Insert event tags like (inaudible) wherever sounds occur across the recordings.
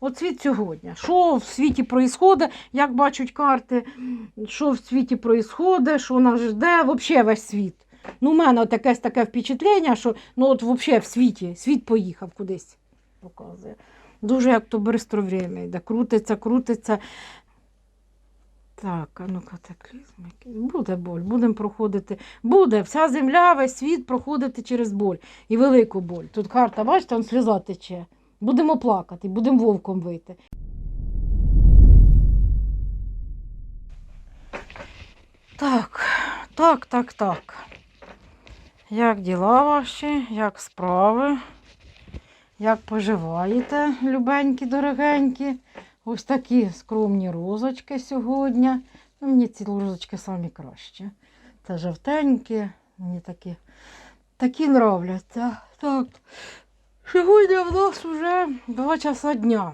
От світ сьогодні. Що в світі відбувається, як бачать карти, що в світі відбувається, що нас жде, взагалі весь світ. Ну, у мене якесь таке впечатлення, що ну от взагалі в світі, світ поїхав кудись. Показує. Дуже як то бистро время йде. Крутиться, крутиться. Так, а ну катаклізм. Буде боль, будемо проходити. Буде вся земля, весь світ проходити через боль. І велику боль. Тут карта, бачите, он сльоза тече. Будемо плакати, будемо вовком вийти. Так, так, так, так. Як діла ваші, як справи? Як поживаєте, любенькі, дорогенькі? Ось такі скромні розочки сьогодні. Ну, мені ці розочки самі кращі. Це жовтенькі, мені такі, такі нравляться. Так. Сьогодні в нас вже 2 часа дня.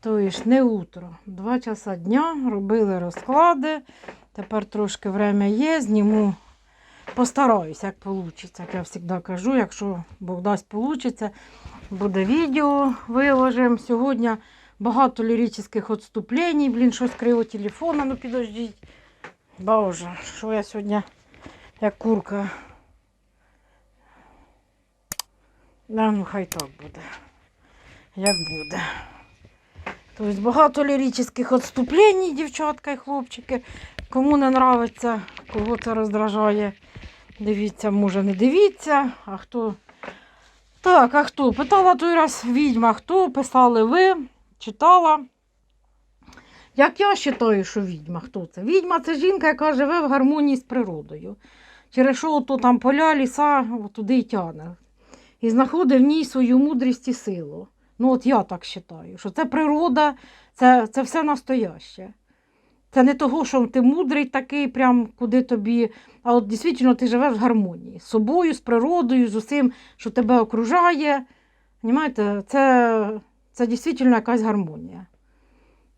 Тобто не утро. 2 часа дня робили розклади. Тепер трошки время є, зніму. Постараюсь, як вийде. Як я завжди кажу, якщо Бог дасть вийде, буде відео, виложимо. Сьогодні багато ліричних відступлень. Блін, щось криво телефона, ну підождіть. Боже, що я сьогодні як курка. Да, ну хай так буде. Як буде. Тобто багато ліричних відступлень, дівчатка і хлопчики. Кому не нравиться, кого це роздражає, дивіться, може не дивіться. А хто. Так, а хто? Питала той раз відьма, хто писали ви, читала. Як я вважаю, що відьма, хто це? Відьма це жінка, яка живе в гармонії з природою. Через що то там поля, ліса, туди й тяне. І знаходить в ній свою мудрість і силу. Ну, от я так вважаю, що це природа, це, це все настояще. Це не того, що ти мудрий такий, прям куди тобі, а от дійсно ти живеш в гармонії з собою, з природою, з усім, що тебе окружає. Понімаєте? Це, це дійсно якась гармонія.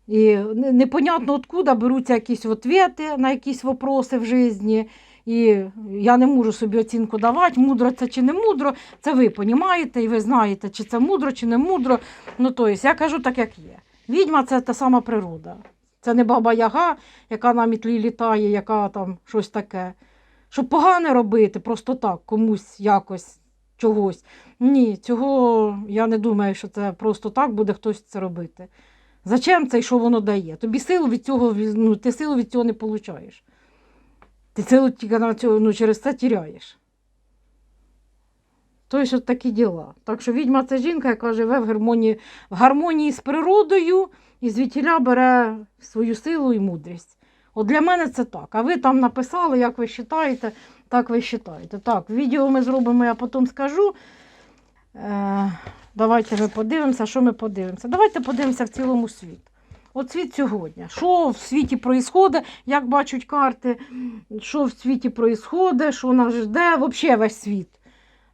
І непонятно откуда беруться якісь відповіді на якісь вопроси в житті. І я не можу собі оцінку давати, мудро це чи не мудро. Це ви розумієте, і ви знаєте, чи це мудро, чи не мудро. Ну, тобто, я кажу так, як є. Відьма це та сама природа. Це не баба Яга, яка на мітлі літає, яка там щось таке. Щоб погане робити, просто так, комусь якось чогось. Ні, цього я не думаю, що це просто так буде хтось це робити. Зачем це і що воно дає? Тобі силу від цього, ну, ти силу від цього не получаєш. Ти силу тільки цього, ну, через це тіряєш. Тобто, от такі діла. Так що відьма це жінка, яка живе в гармонії, в гармонії з природою і звідтіля бере свою силу і мудрість. От для мене це так. А ви там написали, як ви вважаєте, так ви вважаєте. Так, відео ми зробимо, я потім скажу. Е, давайте ми подивимося, що ми подивимося. Давайте подивимося в цілому світ. От світ сьогодні. Що в світі відбувається, як бачать карти, що в світі відбувається, що нас жде, взагалі весь світ.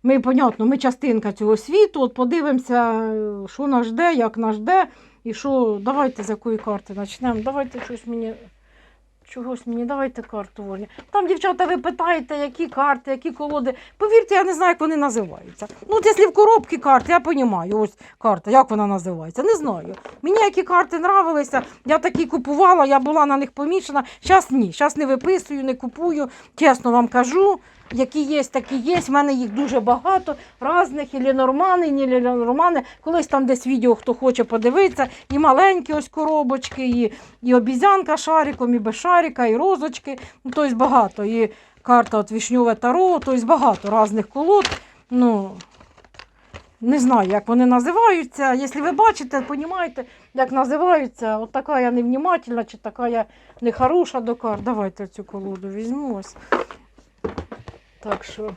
Ми, понятно, ми частинка цього світу, от подивимося, що нас жде, як нас жде, і що. Давайте з якої карти почнемо. Давайте щось мені. Чогось мені, давайте карту Волі. Там, дівчата, ви питаєте, які карти, які колоди. Повірте, я не знаю, як вони називаються. Ну, от якщо в коробці карти, я розумію, ось карта, як вона називається. Не знаю. Мені які карти нравилися, я такі купувала, я була на них помічена. Зараз ні, зараз не виписую, не купую. Чесно вам кажу, які є, такі є. В мене їх дуже багато, різних, і лінормани, і не лінормани. Колись там десь відео, хто хоче подивитися, і маленькі ось коробочки, і, і обізянка шариком, і без шарика, і розочки. Ну, тобто багато. І карта от вішньове таро, тобто багато різних колод. Ну, не знаю, як вони називаються. Якщо ви бачите, розумієте, як називаються. От така я невнімательна, чи така я нехороша до карт. Давайте цю колоду візьму. Так що,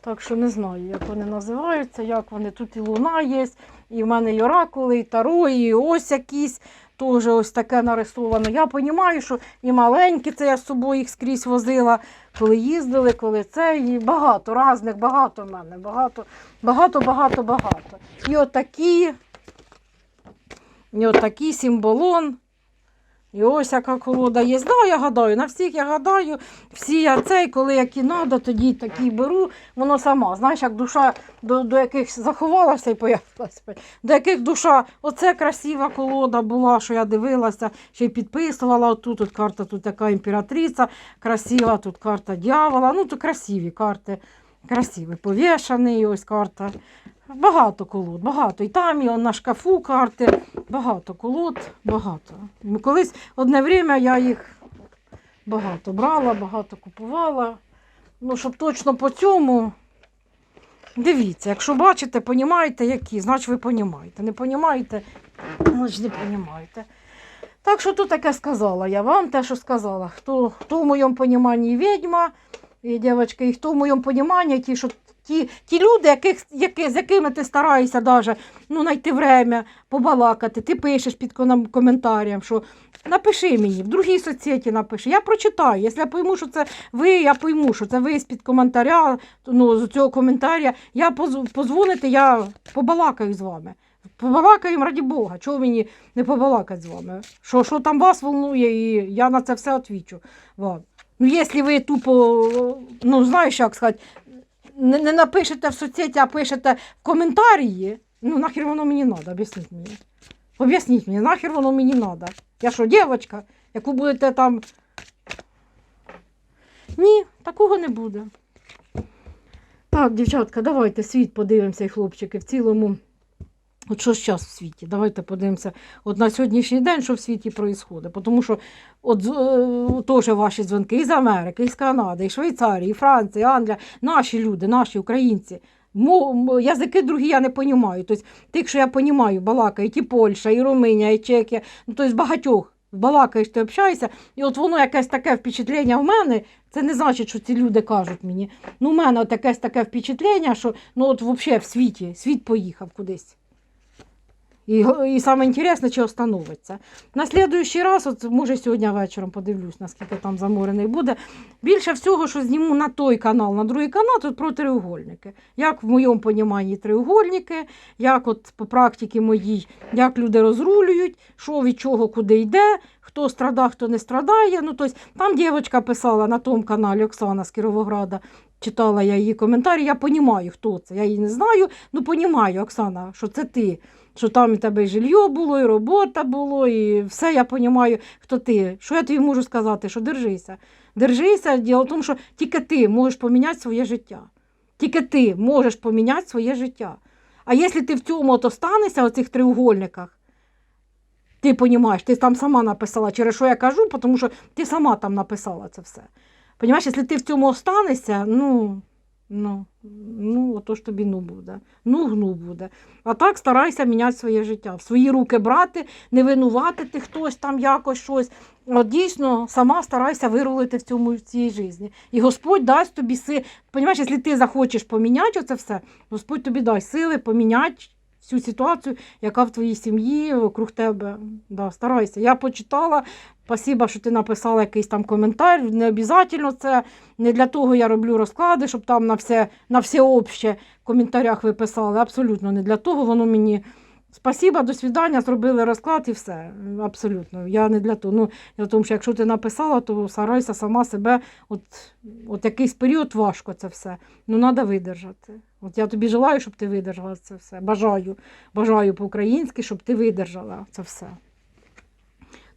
так що не знаю, як вони називаються, як вони. Тут і луна є, і в мене і оракули, і таро, і ось якісь. Теж ось таке нарисовано. Я розумію, що і маленькі, це я з собою їх скрізь возила, коли їздили, коли це, і багато, різних, багато в мене, багато, багато, багато, багато. І отакі, і отакий символон. І ось яка колода є. Да, я гадаю, на всіх я гадаю, всі я цей, коли які треба, тоді такі беру. Воно сама. Знаєш, як душа до, до яких заховалася і появилася. До яких душа, оце красива колода була, що я дивилася, ще й підписувала. Отут тут карта, тут така імператриця, красива, тут карта дьявола. Ну, тут красиві карти. Красиві, повішаний, ось карта. Багато колод, багато. І там, і на шкафу карти. Багато колод, багато. Колись одне время я їх багато брала, багато купувала. Ну, щоб точно по цьому. Дивіться, якщо бачите, понімаєте, які, значить ви понімаєте. Не понімаєте, значить не понімаєте. Так що тут таке сказала я вам, те, що сказала. Хто, хто в моєму поніманні відьма, і дівчатка, і хто в моєму поніманні, ті, що ті, ті люди, яких, які, з якими ти стараєшся даже, ну, знайти время, побалакати, ти пишеш під коментарям, що напиши мені, в другій соцсеті напиши. Я прочитаю. Якщо я пойму, що це ви, я пойму, що це ви з-під коментаря, ну, з цього коментаря, я поз- позвоните, я побалакаю з вами. Побалакаємо раді Бога, чого мені не побалакати з вами? Що, що там вас волнує, і я на це все відвічу. Ну, якщо ви тупо, ну, знаєш, як сказати, не, не напишете в соцсеті, а пишете в коментарі, ну нахер воно мені треба, об'ясніть мені. Об'ясніть мені, нахер воно мені треба. Я що, дівчинка, яку будете там. Ні, такого не буде. Так, дівчатка, давайте світ подивимося, і хлопчики, в цілому. От що зараз в світі? Давайте подивимося от на сьогоднішній день, що в світі відбувається. Тому що от, е, теж ваші дзвінки із Америки, із Канади, із Швейцарії, і Франції, Англія, наші люди, наші українці. Мо, язики другі я не розумію. Тобто, тих, що я розумію, балакають і Польща, і Румунія, і Чехія, ну, тобто багатьох балакаєш, ти общаєшся, і от воно якесь таке впечатлення в мене, це не значить, що ці люди кажуть мені. Ну, в мене от якесь таке впечатлення, що ну, от взагалі в світі, світ поїхав кудись. І, і саме інтересне, чи остановиться. На слідуючий раз, от може сьогодні вечором подивлюсь, наскільки там заморений буде. Більше всього, що зніму на той канал, на другий канал, тут про треугольники. Як в моєму поніманні треугольники, як от по практиці моїй, як люди розрулюють, що від чого куди йде, хто страдає, хто не страдає. Ну, тобто, там дівчинка писала на тому каналі Оксана з Кіровограда. Читала я її коментарі, я розумію, хто це. Я її не знаю, ну розумію, Оксана, що це ти. Що там і тебе і жилье було, і робота було, і все я розумію, хто ти. Що я тобі можу сказати? Що держися. Держися, діло в тому, що тільки ти можеш поміняти своє життя. Тільки ти можеш поміняти своє життя. А якщо ти в цьому от останешся, цих треугольниках, ти розумієш, ти там сама написала, через що я кажу, тому що ти сама там написала це все. Понімаєш, якщо ти в цьому останешся, ну, ну, ну, ото ж тобі ну буде. Ну, гну буде. А так старайся міняти своє життя. В свої руки брати, не винуватити хтось там якось щось. От дійсно, сама старайся вирулити в цьому в цій житті. І Господь дасть тобі сили. Понімаєш, якщо ти захочеш поміняти оце все, Господь тобі дасть сили поміняти всю ситуацію, яка в твоїй сім'ї, вокруг тебе. Да, старайся. Я почитала. Спасибо, що ти написала якийсь там коментар. Не обов'язково це. Не для того я роблю розклади, щоб там на все, на все обще в коментарях ви писали. Абсолютно не для того. Воно мені. Спасибо, до свидання, зробили розклад і все. Абсолютно. Я не для того. Ну, я в тому, що якщо ти написала, то старайся сама себе, от, от якийсь період важко це все. Ну, треба видержати. От я тобі желаю, щоб ти видержала це все. Бажаю. Бажаю по-українськи, щоб ти видержала це все.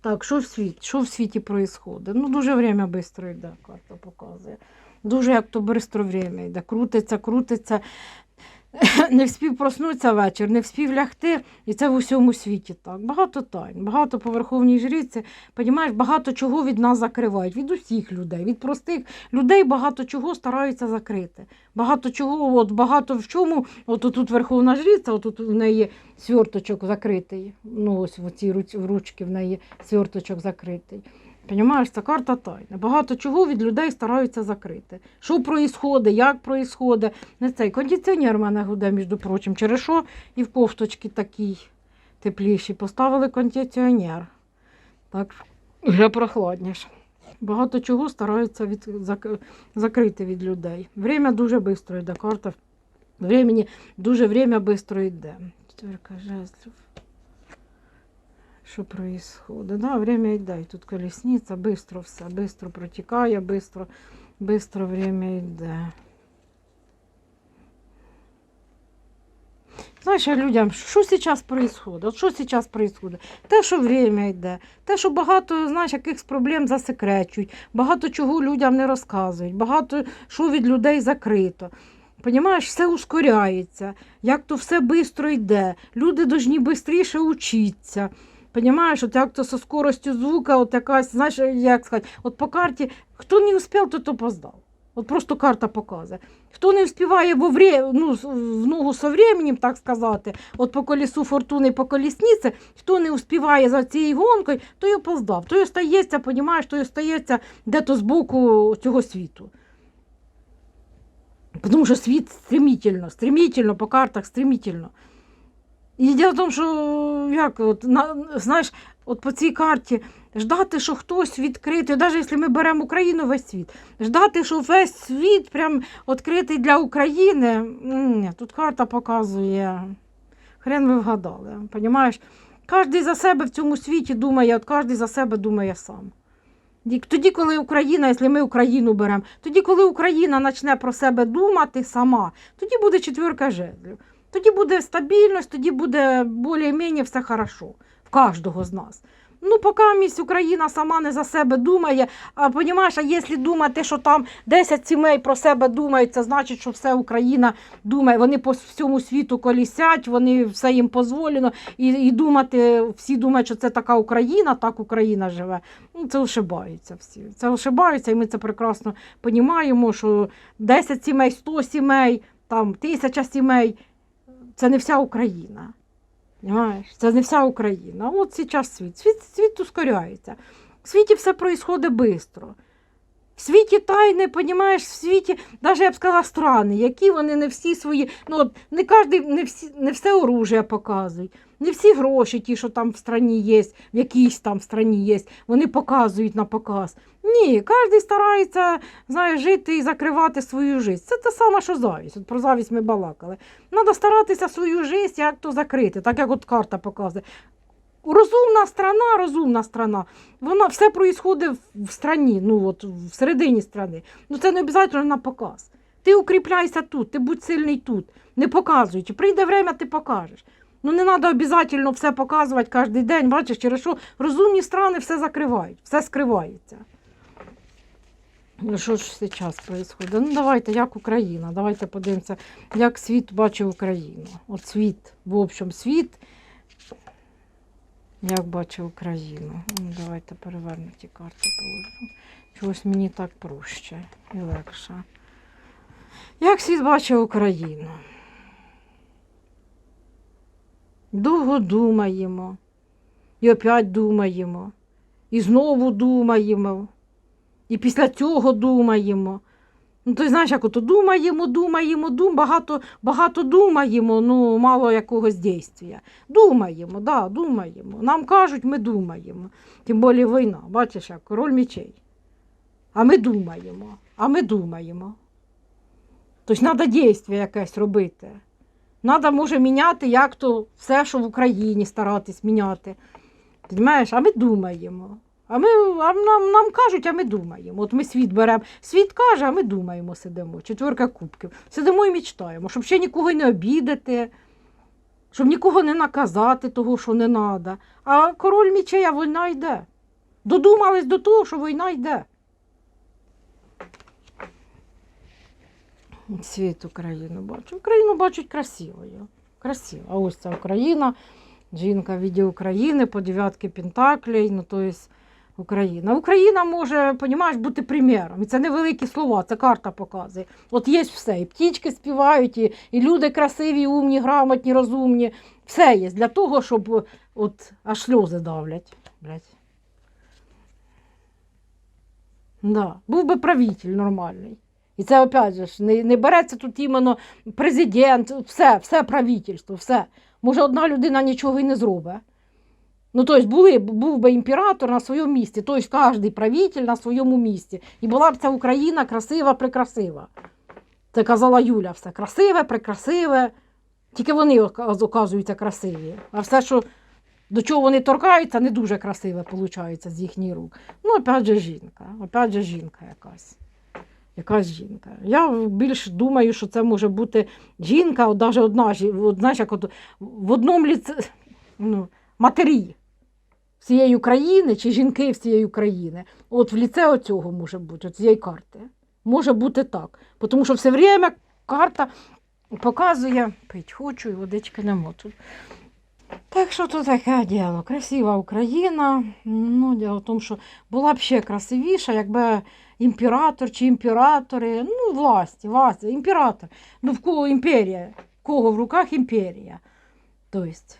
Так, що в світі? Що в світі відбувається? Ну, дуже время швидко йде, карта показує. Дуже як то швидко время йде. Крутиться, крутиться. (laughs) Не вспів проснутися вечір, не вспів лягти, і це в усьому світі так. Багато тайн, багато по верховній жриці, понімаєш, багато чого від нас закривають, від усіх людей, від простих людей багато чого стараються закрити. Багато чого, от багато в чому, от тут верховна жриця, от тут в неї сверточок закритий. Ну, ось в цій ручці в неї сверточок закритий. Понімаєш, це карта тайна. Багато чого від людей стараються закрити. Що проїсходить, як проїсходить. Не цей кондиціонер в мене гуде, між прочим, через що і в кофточці такій тепліші. Поставили кондиціонер. Так, вже прохладніше. Багато чого стараються від, зак- закрити від людей. Время дуже швидко йде. Карта времени дуже время швидко йде. Четверка жезлів. Що происходит? Да, время йде. Тут колісниця, бистро все, бистро протікає, бистро, бистро время йде. Знаєш, людям, що зараз происходит? От що зараз? Те, що время йде, те, що багато, знаєш, якихось проблем засекречують, багато чого людям не розказують, багато що від людей закрито. Понімаєш, все ускоряється, як то все швидко йде. Люди повинні швидше вчитися. Понімаєш, от як то зі скоростю звука, от якась, знаєш, як сказати, от по карті, хто не успів, то опоздав. От просто карта показує. Хто не вспіває во вре... ну, в ногу со временем, так сказати, от по колесу фортуни, по колісниці, хто не успіває за цією гонкою, той опоздав. Той остається, понімаєш, той остається де-то з боку цього світу. Тому що світ стремительно, стремительно, по картах стремительно. І діло в тому, що як, от, на, знаєш, от по цій карті ждати, що хтось відкритий, навіть якщо ми беремо Україну весь світ, ждати, що весь світ прям відкритий для України. Ні, тут карта показує. Хрен ви вгадали. Понімаєш? Кожен за себе в цьому світі думає, от кожен за себе думає сам. Тоді, коли Україна, якщо ми Україну беремо, тоді, коли Україна почне про себе думати сама, тоді буде четвірка жезлів. Тоді буде стабільність, тоді буде більш-менш все хорошо в кожного з нас. Ну, поки місць Україна сама не за себе думає, а понімаєш, а якщо думати, що там 10 сімей про себе думають, це значить, що все Україна думає, вони по всьому світу колісять, вони все їм дозволено, і, і думати, всі думають, що це така Україна, так Україна живе. Ну, це ошибаються всі. Це ошибаються, і ми це прекрасно розуміємо, що 10 сімей, 100 сімей, там, тисяча сімей це не вся Україна. Понимаєш? Це не вся Україна. От зараз світ. Світ, світ ускоряється. В світі все відбувається швидко. В світі тайни, понімаєш, в світі, навіть я б сказала, страни, які вони не всі свої, ну от не кожен, не, всі, не все оружие показують, не всі гроші, ті, що там в страні є, в якійсь там страні є, вони показують на показ. Ні, кожен старається знаєш, жити і закривати свою життя. Це те саме, що завість. От про завість ми балакали. Треба старатися свою життя як то закрити, так як от карта показує. Розумна страна, розумна страна. Вона все проїсходить в страні, ну от в середині страни. Ну це не обов'язково на показ. Ти укріпляйся тут, ти будь сильний тут, не показуючи. Прийде время, ти покажеш. Ну не треба обов'язково все показувати кожен день. Бачиш, через що розумні страни все закривають, все скривається. Ну, що ж зараз відбувається? Ну давайте, як Україна, давайте подивимося, як світ бачить Україну. От світ, в общем, світ. Як бачу Україну. Ну, Давайте переверну ті карти положу. Чогось мені так проще і легше. Як світ бачить Україну? Довго думаємо. І опять думаємо. І знову думаємо. І після цього думаємо. Ну, ти знаєш, як ото думаємо, думаємо, дум, багато, багато думаємо, ну мало якогось дійства. Думаємо, да, думаємо. Нам кажуть, ми думаємо. Тим більше війна, бачиш, як король мечей. А ми думаємо, а ми думаємо. Тобто треба дійство якесь робити. Треба, може, міняти як то все, що в Україні старатись міняти. Понимаєш? А ми думаємо. А ми, а нам, нам кажуть, а ми думаємо. От ми світ беремо. Світ каже, а ми думаємо, сидимо. Четверка кубків. Сидимо і мечтаємо, щоб ще нікого не обідати, щоб нікого не наказати того, що не треба. А король мічей, а війна йде. Додумались до того, що війна йде. Світ Україну бачу. Україну бачать красивою. Красиво. А ось ця Україна. Жінка в віді України по дев'ятки Пентаклей. Ну, то есть Україна. Україна може, понімаєш, бути приміром. І це не великі слова, це карта показує. От є все. І птічки співають, і, і люди красиві, умні, грамотні, розумні. Все є для того, щоб от аж сльози давлять. Блядь. Да. Був би правитель нормальний. І це опять же не, не береться тут іменно президент, все, все правительство, все. Може, одна людина нічого і не зробить. Ну, тобто, були, був би імператор на своєму місці, тобто кожен правитель на своєму місці. І була б ця Україна красива, прекрасива. Це казала Юля, все красиве, прекрасиве. Тільки вони оказуються красиві. А все, що До чого вони торкаються, не дуже красиве виходить з їхніх рук. Ну, опять же, жінка. Опять же, жінка якась. Якась жінка. Я більш думаю, що це може бути жінка, от навіть одна знаєш, як от в одному ліці ну, матері всієї України чи жінки всієї України. От в ліце оцього може бути, цієї карти. Може бути так. Тому що все время карта показує, пить хочу, і водички нема тут. Так що то таке діло. Красива Україна. Ну, діло в тому, що була б ще красивіша, якби імператор чи імператори, ну, власті, власті, імператор. Ну, в кого імперія? В кого в руках імперія? Тобто,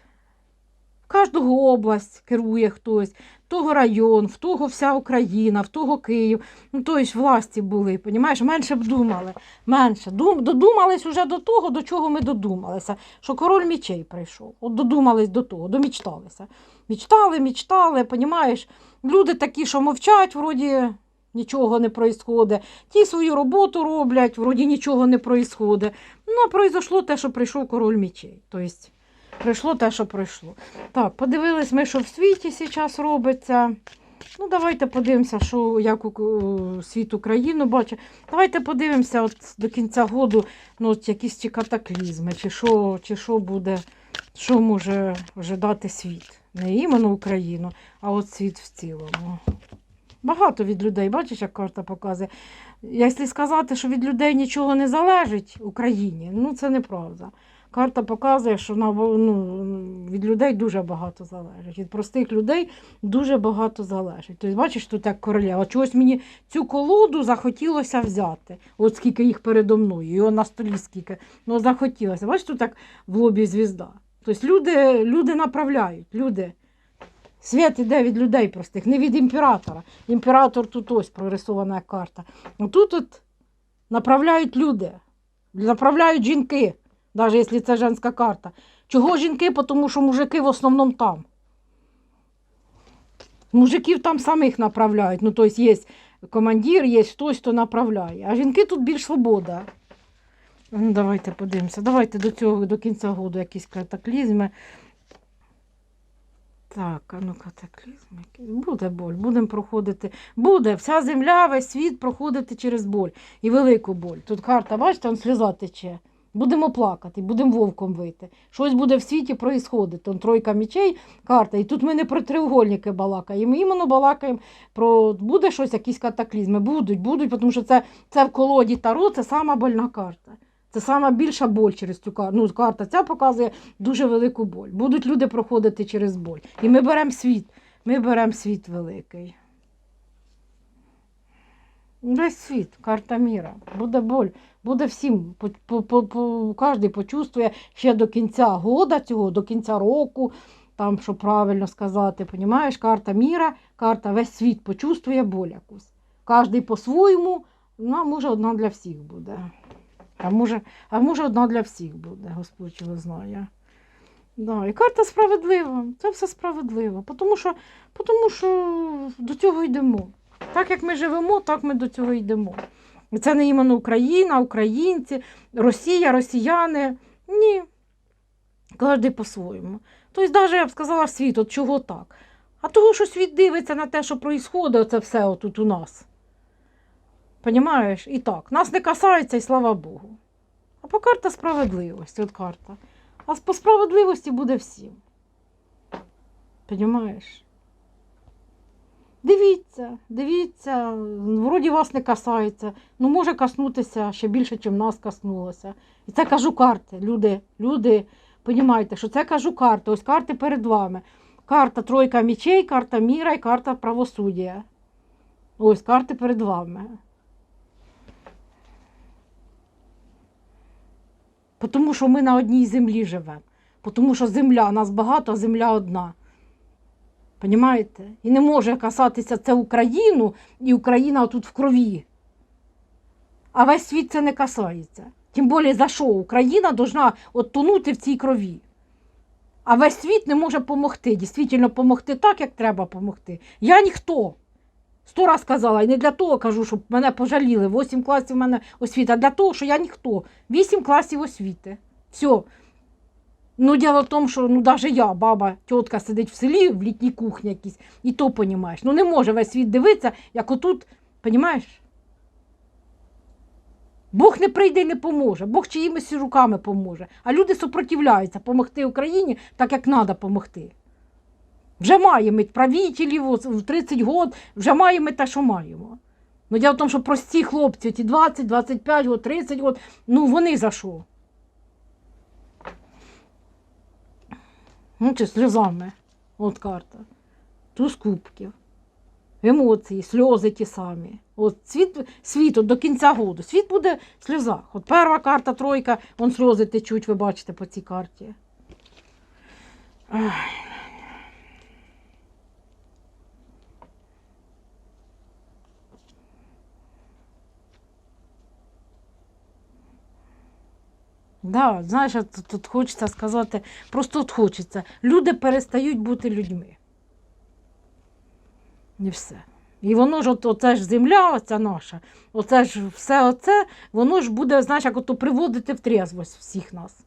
в кожного область керує хтось, в того район, в того вся Україна, в того Київ. Ну, тобто власті були, понімаєш? менше б думали. Менше. Дум, додумались уже до того, до чого ми додумалися, що король мічей прийшов. От додумались до того, домічталися. Мічтали, мічтали, понімаєш? Люди такі, що мовчать, вроді нічого не проїсходить. Ті свою роботу роблять, вроді нічого не проїсходить. Ну, а произошло те, що прийшов король мічей. Тобто, прийшло те, що прийшло. Так, подивились ми, що в світі зараз робиться. Ну, давайте подивимося, що як у- світ Україну бачить. Давайте подивимося от до кінця году, ну, от якісь ці катаклізми, чи що, чи що буде, що може ожидати світ. Не іменно Україну, а от світ в цілому. Багато від людей, бачиш, як карта показує. Якщо сказати, що від людей нічого не залежить в Україні, ну це неправда. Карта показує, що ну, від людей дуже багато залежить. Від простих людей дуже багато залежить. Тобто, бачиш, тут як королева. Чогось мені цю колоду захотілося взяти. От скільки їх передо мною, його на столі скільки. Ну, захотілося. Бачиш, тут як в лобі звізда. Тобто люди, люди направляють, люди. Світ іде від людей простих, не від імператора. Імператор тут ось прорисована карта. Тут от направляють люди, направляють жінки, навіть якщо це женська карта. Чого жінки? Тому що мужики в основному там. Мужиків там самих направляють. Ну, тобто є командир, є хтось, хто направляє. А жінки тут більш свобода. Ну, давайте подивимося. Давайте до цього до кінця року якісь катаклізми. Так, а ну катаклізм. Буде боль, будемо проходити. Буде вся земля, весь світ проходити через боль. І велику боль. Тут карта, бачите, он сльоза тече. Будемо плакати, будемо вовком вийти. Щось буде в світі проїсходити. Он тройка мічей, карта. І тут ми не про треугольники балакаємо. Іменно балакаємо про буде щось, якісь катаклізми. Будуть, будуть, тому що це, це в колоді Таро, це сама больна карта. Це сама більша боль через цю карту. Ну, карта ця показує дуже велику боль. Будуть люди проходити через боль. І ми беремо світ. Ми беремо світ великий. Весь світ, карта міра. Буде боль. Буде всім. По, кожен почувствує ще до кінця года цього, до кінця року, там, що правильно сказати, понімаєш, карта міра, карта весь світ почувствує боль якусь. Кожен по-своєму, ну, може одна для всіх буде. А може, а може одна для всіх буде, Господь його знає. Да, і карта справедлива, це все справедливо, тому що, тому що до цього йдемо. Так як ми живемо, так ми до цього йдемо. Це не іменно Україна, українці, Росія, росіяни. Ні. Кожен по-своєму. Тобто, навіть я б сказала, світ, от чого так? А того, що світ дивиться на те, що відбувається, оце все отут у нас. Понімаєш? І так, нас не касається, і слава Богу. А по карта справедливості, от карта. А по справедливості буде всім. Понімаєш? Дивіться, дивіться, вроді вас не касається. Ну, може коснутися ще більше, ніж нас коснулося. І це кажу карти. Люди, люди, понімаєте, що це кажу карти. Ось карти перед вами. Карта тройка мічей, карта міра і карта правосуддя. Ось карти перед вами. Тому що ми на одній землі живемо. Тому що земля, нас багато, а земля одна. Понімаєте? І не може касатися це Україну, і Україна тут в крові. А весь світ це не касається. Тим більше за що Україна повинна от тонути в цій крові. А весь світ не може допомогти. Дійсно, допомогти так, як треба допомогти. Я ніхто. Сто раз казала, і не для того кажу, щоб мене пожаліли. Восім класів в мене освіта, а для того, що я ніхто. Вісім класів освіти. Все. Ну, діло в тому, що ну, навіть я, баба, тітка сидить в селі, в літній кухні якійсь, і то понімаєш. Ну не може весь світ дивитися, як отут, понімаєш? Бог не прийде і не поможе, Бог чиїмись руками поможе. А люди супротивляються помогти Україні так, як треба допомогти. Вже маємо правителів в 30 років, вже маємо те, що маємо. Ну, діло в тому, що прості хлопці, ті 20, 25 років, 30 років, ну вони за що? Ну, чи сльозами. От карта. Туз кубків. Емоції, сльози ті самі. От світ, світ от до кінця году. Світ буде в сльозах. От перша карта, тройка, вон сльози течуть, ви бачите по цій карті. Ай. Да, знаєш, тут, тут хочеться сказати, просто от хочеться. Люди перестають бути людьми. І все. І воно ж, от, оце ж земля, оця наша, оце ж все оце, воно ж буде, знаєш, як ото приводити в трезвость всіх нас.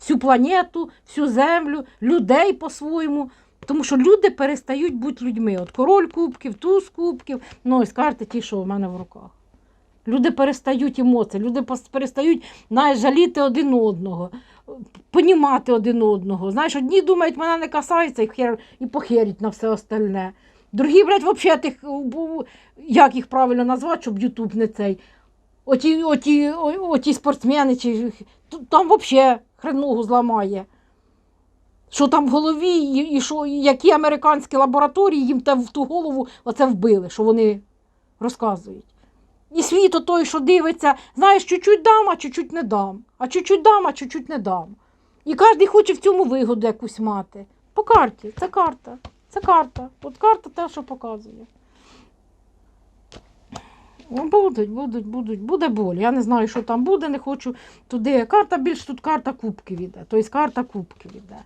Всю планету, всю землю, людей по-своєму. Тому що люди перестають бути людьми. От король кубків, туз кубків, ну ось карти ті, що в мене в руках. Люди перестають емоції, люди перестають знаєш, жаліти один одного, понімати один одного. Знаєш, одні думають, мене не касається і, хер, і похерять на все остальне. Другі, блядь, взагалі тих, як їх правильно назвати, щоб Ютуб не цей. Оті, оті, оті спортсмени, чи, там взагалі хреногу зламає. Що там в голові, і, що, які американські лабораторії їм в ту голову оце вбили, що вони розказують. І світ той, що дивиться, знаєш, чуть-чуть дам, а чуть-чуть не дам. А чуть-чуть дам, а чуть-чуть не дам. І кожен хоче в цьому вигоду якусь мати. По карті. Це карта. Це карта. От карта те, що показує. Ну, Будуть, будуть, будуть, буде боль. Я не знаю, що там буде, не хочу туди. Карта більш тут карта кубків іде. Тобто карта кубків іде.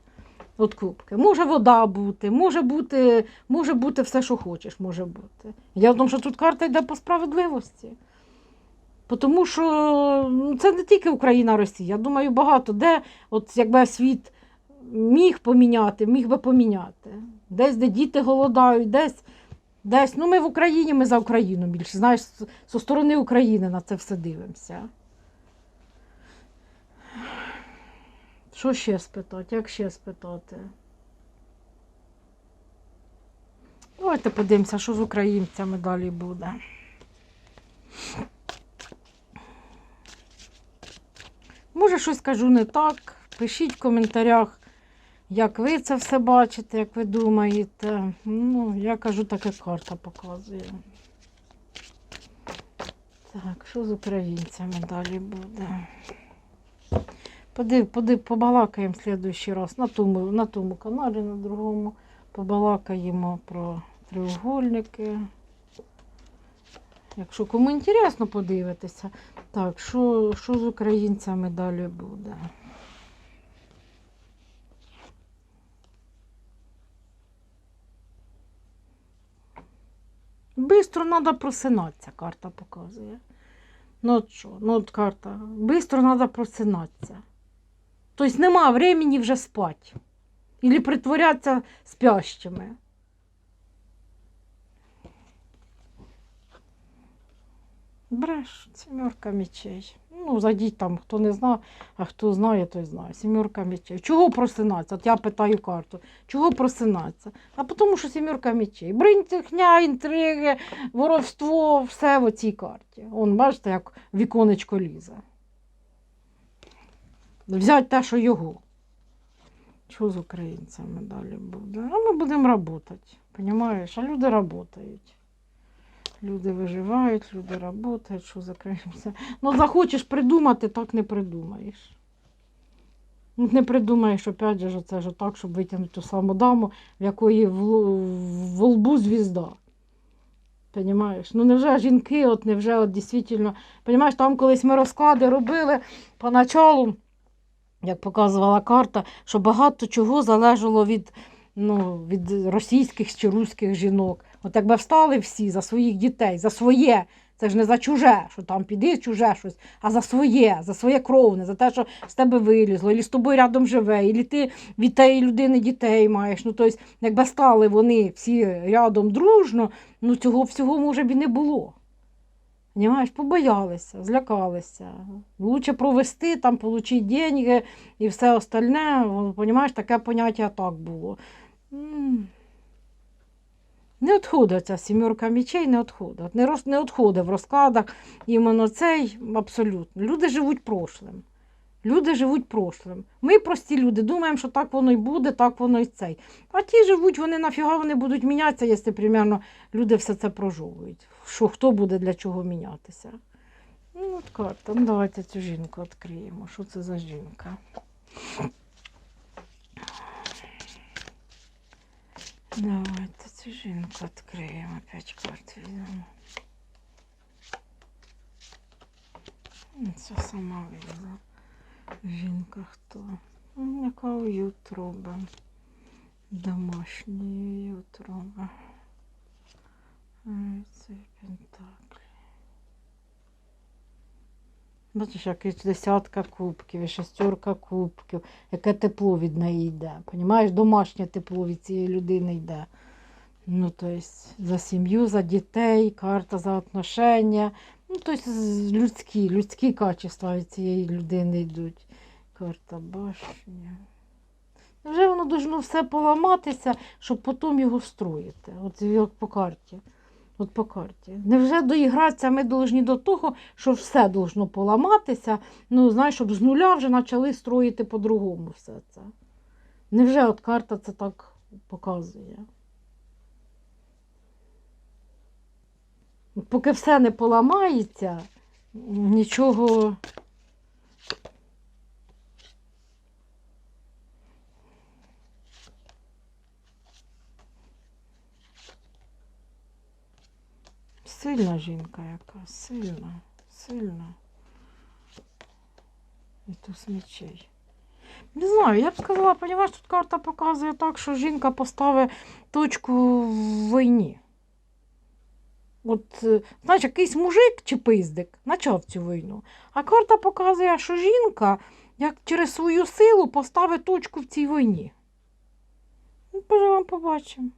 От кубки. Може вода бути, може бути, може бути все, що хочеш, може бути. Я в що тут карта йде по справедливості. Тому що ну, це не тільки Україна, Росія. Я думаю, багато де, от якби світ міг поміняти, міг би поміняти. Десь, де діти голодають, десь, десь. Ну, ми в Україні, ми за Україну більше. Знаєш, зі сторони України на це все дивимося. Що ще спитати? Як ще спитати? Давайте подивимося, що з українцями далі буде. Може, щось кажу не так. Пишіть в коментарях, як ви це все бачите, як ви думаєте. Ну, я кажу, так як карта показує. Так, що з українцями далі буде? Подив, подив, побалакаємо в следующий раз на тому, на тому каналі, на другому. Побалакаємо про треугольники. Якщо кому інтересно подивитися, так, що, що з українцями далі буде? Бистро треба просинатися, карта показує. Ну от що, ну от карта. Бистро треба просинатися. Тобто нема времени вже спати. Ілі притворятися спящими. Бреш, сімерка мечей. Ну, зайдіть там, хто не знає, а хто знає, той знає. Сімерка мечей. Чого просинатися? От я питаю карту. Чого просинатися? А тому, що сімерка мечей. Бринтехня, інтриги, воровство, все в цій карті. Он, бачите, як віконечко лізе. Взять те, що його. Що з українцями далі буде? А ми будемо працювати. Понімаєш? А люди працюють. Люди виживають, люди працюють, що закриємося. Ну, захочеш придумати, так не придумаєш. Ну, Не придумаєш, опять же, це ж так, щоб витягнути ту саму даму, в якої в, в лбу звізда. Понімаєш? Ну невже жінки, от невже от дійсно. Понімаєш, там колись ми розклади робили поначалу, як показувала карта, що багато чого залежало від ну, від російських чи руських жінок. От якби встали всі за своїх дітей, за своє. Це ж не за чуже, що там піди чуже щось, а за своє, за своє кровне, за те, що з тебе вилізло, і з тобою рядом живе, і ти від тієї людини дітей маєш. Ну, тобто, якби стали вони всі рядом дружно, ну цього всього може б і не було. Понімаєш, побоялися, злякалися. Лучше провести, там, отримати деньги і все остальне. Понімаєш, таке поняття так було. Не відходить ця сімерка мічей, не відходить. Не, роз, не відходить в розкладах іменно цей абсолютно. Люди живуть прошлим. Люди живуть прошлим. Ми прості люди, думаємо, що так воно й буде, так воно й цей. А ті живуть, вони нафіга вони будуть мінятися, якщо примерно люди все це прожовують. Що хто буде для чого мінятися? Ну, от карта. Ну, давайте цю жінку відкриємо. Що це за жінка? Давайте цю жінку відкриємо. П'ять карт візьмемо. Ну, Це сама вийшла. Жінка хто? Ну, Яка уют робить. Домашній уют робить. Ой, Це пентаклі. Бачиш, якась десятка кубків і шестерка кубків, яке тепло від неї йде. Понімаєш, домашнє тепло від цієї людини йде. Ну, тобто, за сім'ю, за дітей, карта за отношення. Ну, тобто, людські, людські качества від цієї людини йдуть. Карта башня. Вже воно должно все поламатися, щоб потім його строїти. От як по карті. От по карті. Невже доігратися ми повинні до того, що все должно поламатися, ну, знаєш, щоб з нуля вже почали строїти по-другому все це. Невже от карта це так показує? Поки все не поламається, нічого. Жінка яка, сильна, сильна. І туз мечей. Не знаю, я б сказала, понімаєш, тут карта показує так, що жінка поставить точку в війні. От, е, знаєш, якийсь мужик чи пиздик почав цю війну. А карта показує, що жінка як через свою силу поставить точку в цій війні. Ну, поживемо, побачимо.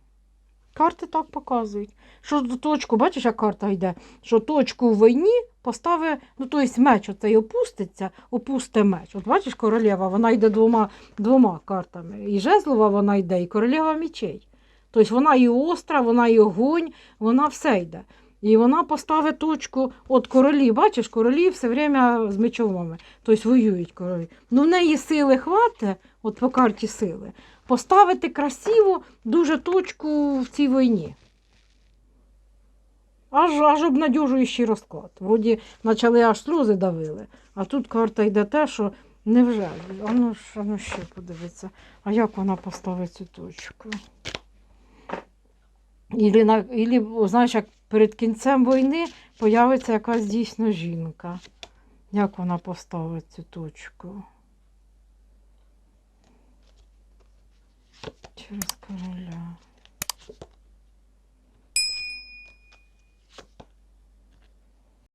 Карти так показують. Що до точку, бачиш, як карта йде, що точку в війні поставить, ну тобто меч оцей опуститься, опусте меч. От бачиш, королева, вона йде двома, двома картами. І жезлова вона йде, і королева мечей. Тобто вона і остра, вона і огонь, вона все йде. І вона поставить точку, от королі, бачиш, королі все время з мечовими, тобто воюють королі. Ну в неї сили хватить, от по карті сили, поставити красиво дуже точку в цій війні. Аж, аж обнадіжуючий розклад. Вроді почали аж сльози давили, а тут карта йде те, що невже. А ну, а ну ще подивиться, а як вона поставить цю точку? Ілі, на, ілі, знаєш, як перед кінцем війни появиться якась дійсно жінка. Як вона поставить цю точку? Через короля.